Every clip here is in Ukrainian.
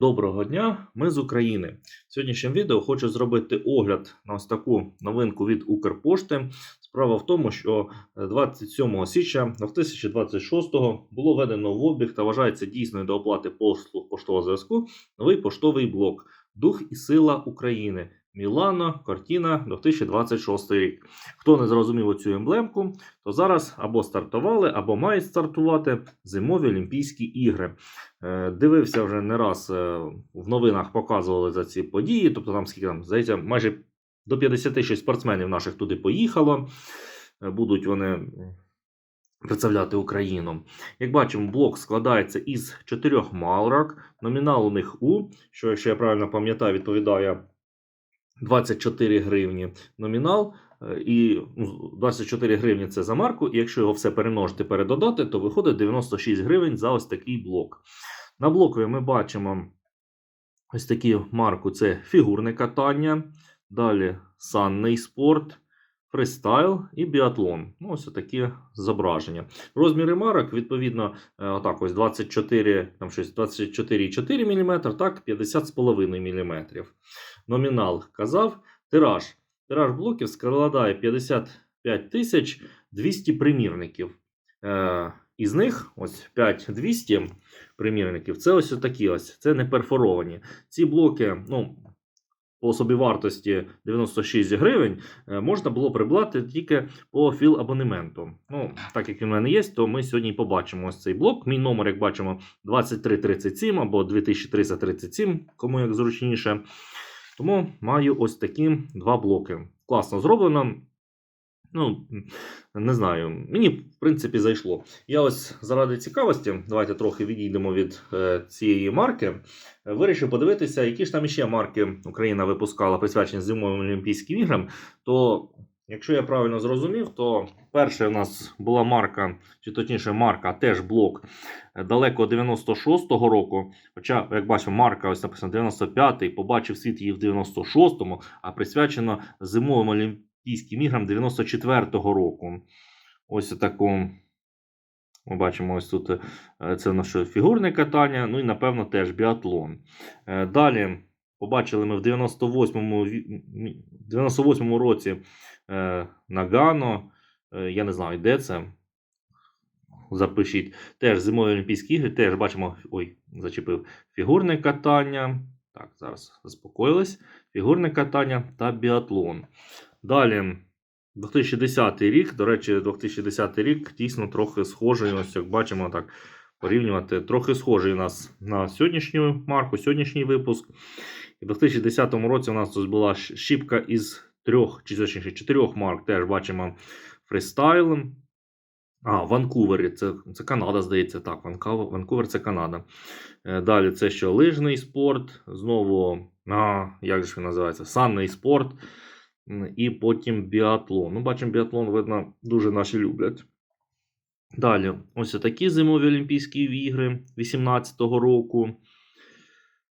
Доброго дня, ми з України. В сьогоднішньому відео хочу зробити огляд на ось таку новинку від Укрпошти. Справа в тому, що 27 січня 2026 було введено в обіг та вважається дійсною до оплати послуг поштового зв'язку новий поштовий блок Дух і сила України. Мілано, Кортіна 2026 рік. Хто не зрозумів оцю емблемку, то зараз або стартували, або мають стартувати зимові Олімпійські ігри. Е, Дивився вже не раз е, в новинах показували за ці події. Тобто там скільки там, здається, майже до 56 спортсменів наших туди поїхало. Е, Будуть вони представляти Україну. Як бачимо, блок складається із чотирьох малрак. Номінал у них У, що, якщо я правильно пам'ятаю, відповідає 24 гривні номінал. Е, І ну, 24 гривні це за марку, і якщо його все перемножити передодати, то виходить 96 гривень за ось такий блок. На блокові ми бачимо ось такі марку: це фігурне катання, далі санний спорт, фристайл і біатлон. Ну, ось такі зображення. Розміри марок, відповідно, е, отак ось 24, там щось 24,4 мм, так, 50,5 мм. Номінал казав, тираж. Тираж блоків складає 55 тисяч 200 примірників. Е, із них ось 5200 примірників. Це ось такі ось, це не перфоровані. Ці блоки, ну, по собівартості 96 гривень, е, можна було придбати тільки по філ-абонементу. Ну, так як він в мене є, то ми сьогодні побачимо ось цей блок. Мій номер, як бачимо, 2337 або 2337, кому як зручніше. Тому маю ось такі два блоки. Класно зроблено. Ну, не знаю, мені в принципі зайшло. Я ось заради цікавості, давайте трохи відійдемо від е, цієї марки. Вирішив подивитися, які ж там іще марки Україна випускала присвячені зимовим Олімпійським іграм. То, якщо я правильно зрозумів, то перша у нас була марка, чи точніше, марка, теж блок е, далеко 96-го року. Хоча, як бачимо, марка ось написано 95-й, побачив світ її в 96-му, а присвячено зимовим Олімпійським іграм 94-го року. Ось таку. Ми бачимо ось тут е, це наше фігурне катання, ну і напевно теж біатлон. Е, Далі побачили ми в 98-му, ві- 98-му році Нагано. Е, Я не знаю, де це. Запишіть. Теж зимові Олімпійські ігри, теж бачимо, ой, зачепив фігурне катання. Так, зараз заспокоїлись. Фігурне катання та біатлон. Далі, 2010 рік. До речі, 2010 рік дійсно трохи схожий. Ось як бачимо, так порівнювати. Трохи схожий у нас на сьогоднішню марку, сьогоднішній випуск. І в 2010 році у нас тут була щіпка із трьох, чи точніше чотирьох марк. Теж бачимо фристайл. А, Ванкувері, це, це Канада, здається, так. Ванкувер це Канада. Е, Далі це що лижний спорт, знову, а, як же він називається? Санний спорт. І потім біатлон. Ну, бачимо, біатлон, видно, дуже наші люблять. Далі, ось такі зимові Олімпійські ігри 18-го року.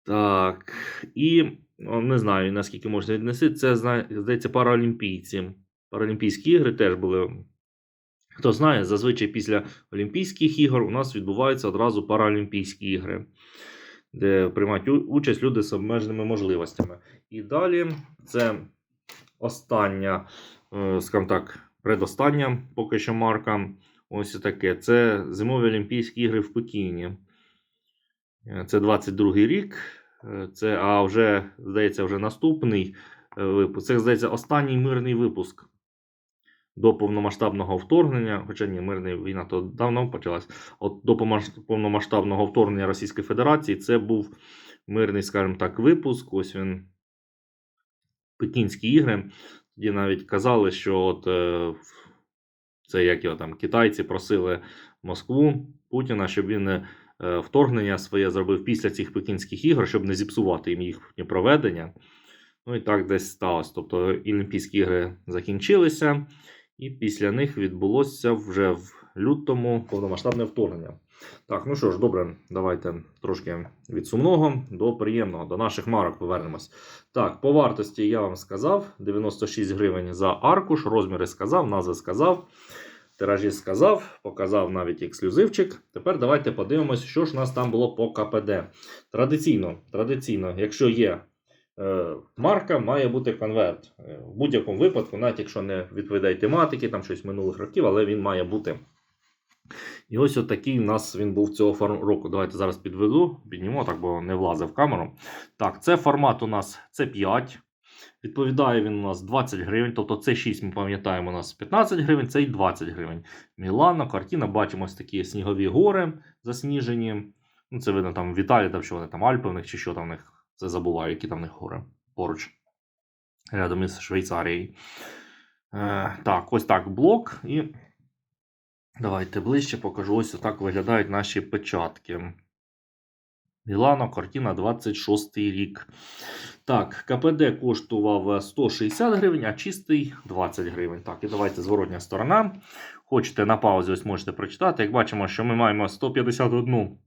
Так. І не знаю, наскільки можна віднести. Це, здається, паралімпійці. Паралімпійські ігри теж були. Хто знає, зазвичай після Олімпійських ігор у нас відбуваються одразу Паралімпійські ігри, де приймають участь люди з обмеженими можливостями. І далі це остання, е, скажімо так, предостання поки що марка. Ось таке. Це зимові Олімпійські ігри в Пекіні. Е, Це 22-й рік. Е, Це, а вже, здається, вже наступний е, випуск. Це, здається, останній мирний випуск до повномасштабного вторгнення. Хоча ні, мирна війна то давно почалась. От до повномасштабного вторгнення Російської Федерації це був мирний, скажімо так, випуск. Ось він. Пекінські ігри. Тоді навіть казали, що от, е, це як його там китайці просили Москву Путіна, щоб він вторгнення своє зробив після цих пекінських ігор, щоб не зіпсувати їм їхнє проведення. Ну і так десь сталося. Тобто Олімпійські ігри закінчилися, і після них відбулося вже в лютому повномасштабне вторгнення. Так, ну що ж, добре, давайте трошки від сумного до приємного, до наших марок повернемось. Так, по вартості я вам сказав: 96 гривень за аркуш, розміри сказав, назви сказав. Тиражі сказав, показав навіть ексклюзивчик. Тепер давайте подивимося, що ж у нас там було по КПД. Традиційно, традиційно, якщо є е, марка, має бути конверт. Е, В будь-якому випадку, навіть якщо не відповідає тематики, там щось минулих років, але він має бути. І ось отакий у нас він був цього року. Давайте зараз підведу, підніму, так, бо не влазив в камеру. Так, це формат у нас C5. Відповідає він у нас 20 гривень, тобто це 6, ми пам'ятаємо, у нас 15 гривень, це і 20 гривень. Мілано, картина, бачимо ось такі снігові гори засніжені. Ну, це видно там в Італії, там що вони там Альпи в них чи що там в них. Це забуваю, які там в них гори поруч. Рядом із Швейцарією. Е, так, ось так блок. І давайте ближче покажу. Ось так виглядають наші печатки. Мілано, картина 26 рік. Так, КПД коштував 160 гривень, а чистий 20 гривень. Так, і давайте зворотня сторона. Хочете на паузі, ось можете прочитати. Як бачимо, що ми маємо 151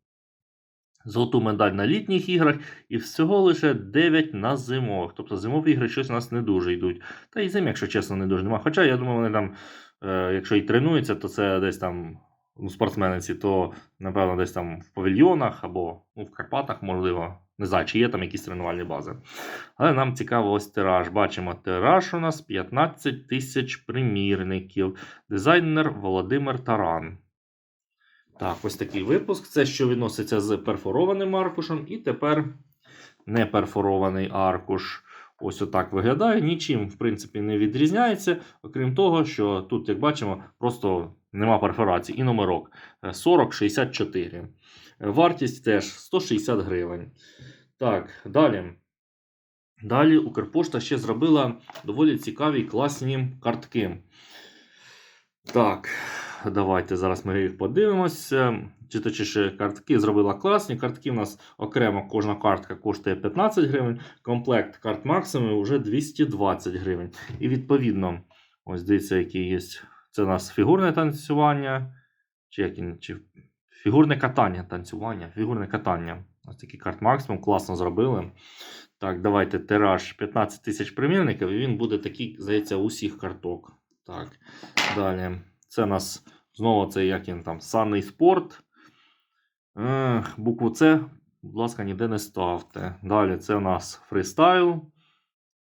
золоту медаль на літніх іграх і всього лише 9 на зимових. Тобто зимові ігри щось у нас не дуже йдуть. Та і зим, якщо чесно, не дуже немає. Хоча я думаю, вони там, е, якщо і тренуються, то це десь там ну, спортсмениці, то напевно десь там в павільйонах або ну, в Карпатах, можливо. Не знаю, чи є там якісь тренувальні бази. Але нам цікаво ось тираж. Бачимо, тираж у нас 15 тисяч примірників. Дизайнер Володимир Таран. Так, ось такий випуск. Це що відноситься з перфорованим аркушем. І тепер неперфорований аркуш. Ось отак виглядає. Нічим, в принципі, не відрізняється. Окрім того, що тут, як бачимо, просто нема перфорації і номерок Е, 40,64. Е, Вартість теж 160 гривень. Так, далі. Далі Укрпошта ще зробила доволі цікаві класні картки. Так, давайте зараз ми їх подивимося. Чи точніше, картки зробила класні. Картки у нас окремо кожна картка коштує 15 гривень. Комплект карт максимум вже 220 гривень. І відповідно, ось дивіться, які є. Це у нас фігурне танцювання. Чи, як, чи фігурне катання, танцювання, фігурне катання. Ось такий карт максимум, класно зробили. Так, давайте тираж 15 тисяч примірників, і він буде такий, здається, усіх карток. Так, далі. Це у нас знову це як він там, санний спорт. Ех, букву С, будь ласка, ніде не ставте. Далі це у нас фристайл.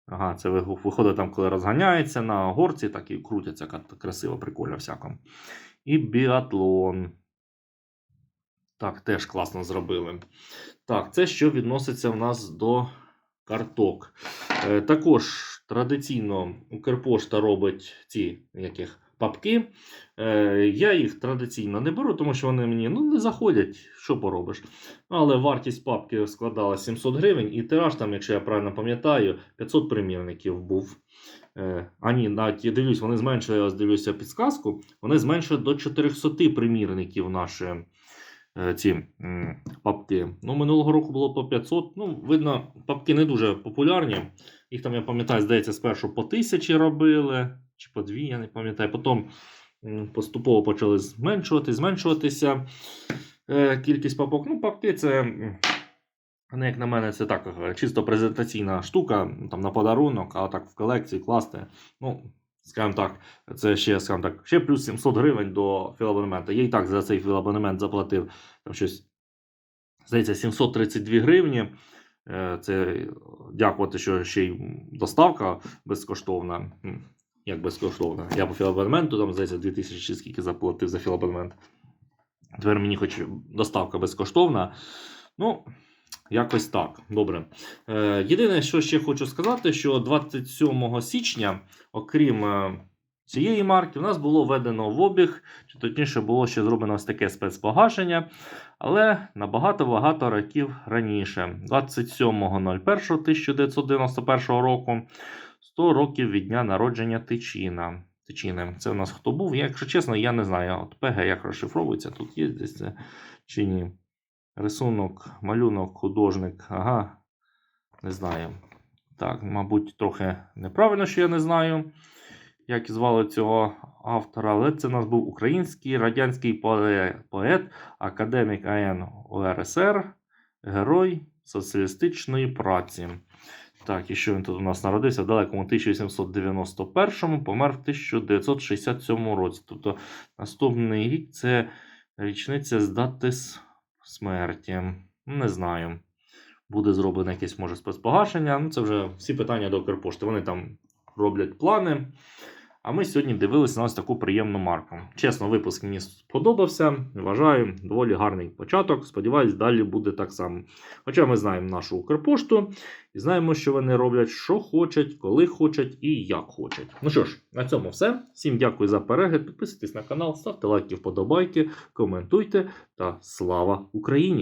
Ага, це виходить там, коли розганяється на горці, так і крутяться красиво, прикольно всякому. І біатлон. Так, теж класно зробили. Так, це що відноситься в нас до карток. Е, також традиційно Укрпошта робить ці яких папки. Е, я їх традиційно не беру, тому що вони мені ну, не заходять, що поробиш. Але вартість папки складала 700 гривень, і тираж там, якщо я правильно пам'ятаю, 500 примірників був. Е, а ні, навіть я дивлюсь, вони зменшили, я дивлюся підсказку, вони зменшили до 400 примірників наші е, ці папки. Ну, минулого року було по 500. Ну, видно, папки не дуже популярні. Їх там, я пам'ятаю, здається, спершу по 1000 робили, чи по 2, я не пам'ятаю. Потім поступово почали зменшувати, зменшуватися е, кількість папок. Ну, папки це. м, вони, як на мене, це так е, чисто презентаційна штука, там на подарунок, а так в колекції класти. Ну, скажімо так, це ще, скажімо так, ще плюс 700 гривень до філабонемента. Я і так за цей філабонемент заплатив там щось, здається, 732 гривні. Е, Це дякувати, що ще й доставка безкоштовна. Як безкоштовна. Я по філабонементу, там, здається, 2000 скільки заплатив за філабонемент. Тепер мені хоч доставка безкоштовна. Ну, якось так. Добре. Е, єдине, що ще хочу сказати, що 27 січня, окрім е, цієї марки, у нас було введено в обіг, чи точніше було ще зроблено ось таке спецпогашення, але набагато-багато років раніше. 27.01.1991 року, 100 років від дня народження Тичина. Тичини. Це у нас хто був? Якщо чесно, я не знаю. От ПГ як розшифровується, тут є десь це чи ні. Рисунок, малюнок, художник. Ага, не знаю. Так, мабуть, трохи неправильно, що я не знаю, як звали цього автора, але це у нас був український радянський поет, академік АН УРСР, герой соціалістичної праці. Так, і що він тут у нас народився в далекому 1891-му, помер в 1967 році. Тобто наступний рік це річниця з дати смерті. Не знаю. Буде зроблено якесь може спецпогашення. Ну, це вже всі питання до Укрпошти. Вони там роблять плани. А ми сьогодні дивилися на ось таку приємну марку. Чесно, випуск мені сподобався. Вважаю, доволі гарний початок. Сподіваюсь, далі буде так само. Хоча ми знаємо нашу Укрпошту і знаємо, що вони роблять, що хочуть, коли хочуть і як хочуть. Ну що ж, на цьому все. Всім дякую за перегляд. Підписуйтесь на канал, ставте лайки, вподобайки, коментуйте та слава Україні!